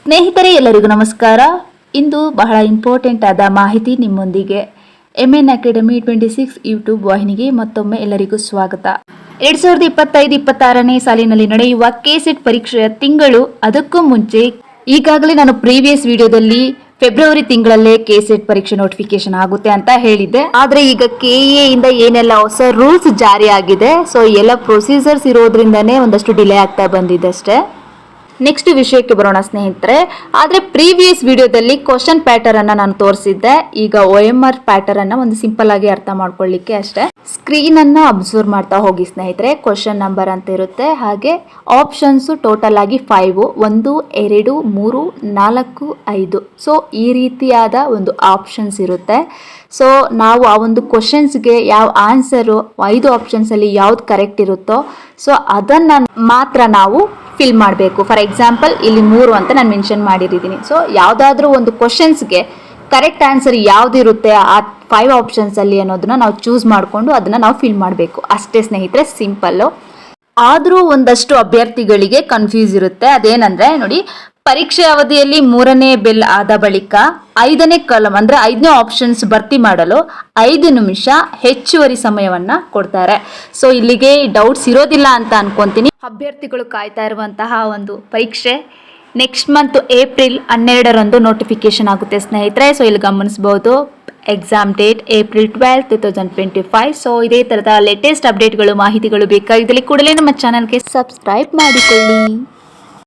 ಸ್ನೇಹಿತರೆ, ಎಲ್ಲರಿಗೂ ನಮಸ್ಕಾರ. ಇಂದು ಬಹಳ ಇಂಪಾರ್ಟೆಂಟ್ ಆದ ಮಾಹಿತಿ ನಿಮ್ಮೊಂದಿಗೆ. M N academy twenty six YouTube ವಾಹಿನಿಗೆ ಮತ್ತೊಮ್ಮೆ ಎಲ್ಲರಿಗೂ ಸ್ವಾಗತ. ಎರಡ್ ಸಾವಿರದ ಇಪ್ಪತ್ತೈದು, ಇಪ್ಪತ್ತಾರನೇ ಸಾಲಿನಲ್ಲಿ ನಡೆಯುವ ಕೆಸೆಟ್ ಪರೀಕ್ಷೆಯ ತಿಂಗಳು ಅದಕ್ಕೂ ಮುಂಚೆ ಈಗಾಗಲೇ ನಾನು ಪ್ರೀವಿಯಸ್ ವಿಡಿಯೋದಲ್ಲಿ ಫೆಬ್ರವರಿ ತಿಂಗಳಲ್ಲೇ ಕೆಸೆಟ್ ಪರೀಕ್ಷೆ ನೋಟಿಫಿಕೇಶನ್ ಆಗುತ್ತೆ ಅಂತ ಹೇಳಿದ್ದೆ. ಆದ್ರೆ ಈಗ ಕೆ ಇಂದ ಏನೆಲ್ಲ ಹೊಸ ರೂಲ್ಸ್ ಜಾರಿ ಆಗಿದೆ ಸೊ ಎಲ್ಲ ಪ್ರೊಸೀಜರ್ಸ್ ಇರೋದ್ರಿಂದನೇ ಒಂದಷ್ಟು ಡಿಲೇ ಆಗ್ತಾ ಬಂದಿದೆ ಅಷ್ಟೇ. ನೆಕ್ಸ್ಟ್ ವಿಷಯಕ್ಕೆ ಬರೋಣ ಸ್ನೇಹಿತರೆ. ಆದರೆ ಪ್ರೀವಿಯಸ್ ವಿಡಿಯೋದಲ್ಲಿ ಕ್ವಶನ್ ಪ್ಯಾಟರ್ನ್ ನಾನು ತೋರಿಸಿದ್ದೆ. ಈಗ ಒ ಎಂ ಆರ್ ಒಂದು ಸಿಂಪಲ್ ಆಗಿ ಅರ್ಥ ಮಾಡ್ಕೊಳ್ಳಿಕ್ಕೆ ಅಷ್ಟೇ. ಸ್ಕ್ರೀನ್ ಅನ್ನ ಅಬ್ಸರ್ವ್ ಮಾಡ್ತಾ ಹೋಗಿ ಸ್ನೇಹಿತರೆ. ಕ್ವಶನ್ ನಂಬರ್ ಅಂತ ಇರುತ್ತೆ. ಹಾಗೆ ಆಪ್ಷನ್ಸ್ ಟೋಟಲ್ ಆಗಿ ಫೈವ್ ಒಂದು, ಎರಡು, ಮೂರು, ನಾಲ್ಕು, ಐದು. ಸೊ ಈ ರೀತಿಯಾದ ಒಂದು ಆಪ್ಷನ್ಸ್ ಇರುತ್ತೆ. ಸೊ ನಾವು ಆ ಒಂದು ಕ್ವಶನ್ಸ್ಗೆ ಯಾವ ಆನ್ಸರು ಐದು ಆಪ್ಷನ್ಸಲ್ಲಿ ಯಾವ್ದು ಕರೆಕ್ಟ್ ಇರುತ್ತೋ ಸೊ ಅದನ್ನು ಮಾತ್ರ ನಾವು ಫಿಲ್ ಮಾಡಬೇಕು. ಫಾರ್ ಎಕ್ಸಾಂಪಲ್ ಇಲ್ಲಿ ಮೂರು ಅಂತ ನಾನು ಮೆನ್ಷನ್ ಮಾಡಿರಿದ್ದೀನಿ ಸೊ ಯಾವುದಾದ್ರೂ ಒಂದು ಕ್ವಶನ್ಸ್ಗೆ ಕರೆಕ್ಟ್ ಆನ್ಸರ್ ಯಾವುದಿರುತ್ತೆ, ಆ ಫೈವ್ ಆಪ್ಷನ್ಸಲ್ಲಿ ಅನ್ನೋದನ್ನ ನಾವು ಚೂಸ್ ಮಾಡಿಕೊಂಡು ಅದನ್ನು ನಾವು ಫಿಲ್ ಮಾಡಬೇಕು. ಅಷ್ಟೇ ಸ್ನೇಹಿತರೆ ಸಿಂಪಲ್ಲು ಆದರೂ ಒಂದಷ್ಟು ಅಭ್ಯರ್ಥಿಗಳಿಗೆ ಕನ್ಫ್ಯೂಸ್ ಇರುತ್ತೆ. ಅದೇನಂದರೆ, ನೋಡಿ ಪರೀಕ್ಷೆ ಅವಧಿಯಲ್ಲಿ ಮೂರನೇ ಬೆಲ್ ಆದ ಬಳಿಕ ಐದನೇ ಕಾಲಮ್ ಅಂದ್ರೆ ಐದನೇ ಆಪ್ಷನ್ಸ್ ಭರ್ತಿ ಮಾಡಲು ಐದು ನಿಮಿಷ ಹೆಚ್ಚುವರಿ ಸಮಯವನ್ನ ಕೊಡ್ತಾರೆ. ಸೊ ಇಲ್ಲಿಗೆ ಡೌಟ್ಸ್ ಇರೋದಿಲ್ಲ ಅಂತ ಅನ್ಕೊಂತೀನಿ. ಅಭ್ಯರ್ಥಿಗಳು ಕಾಯ್ತಾ ಇರುವಂತಹ ಒಂದು ಪರೀಕ್ಷೆ ನೆಕ್ಸ್ಟ್ ಮಂತ್ ಏಪ್ರಿಲ್ ಹನ್ನೆರಡರಂದು ನೋಟಿಫಿಕೇಶನ್ ಆಗುತ್ತೆ ಸ್ನೇಹಿತರೆ. ಸೊ ಇಲ್ಲಿ ಗಮನಿಸಬಹುದು exam date April twelve two thousand twenty five so ಇದೇ ಥರದ ಲೇಟೆಸ್ಟ್ ಅಪ್ಡೇಟ್ಗಳು ಮಾಹಿತಿಗಳು ಬೇಕಾಗಿದ್ದಲ್ಲಿ ಕೂಡಲೇ ನಮ್ಮ ಚಾನಲ್ಗೆ ಸಬ್ಸ್ಕ್ರೈಬ್ ಮಾಡಿಕೊಳ್ಳಿ.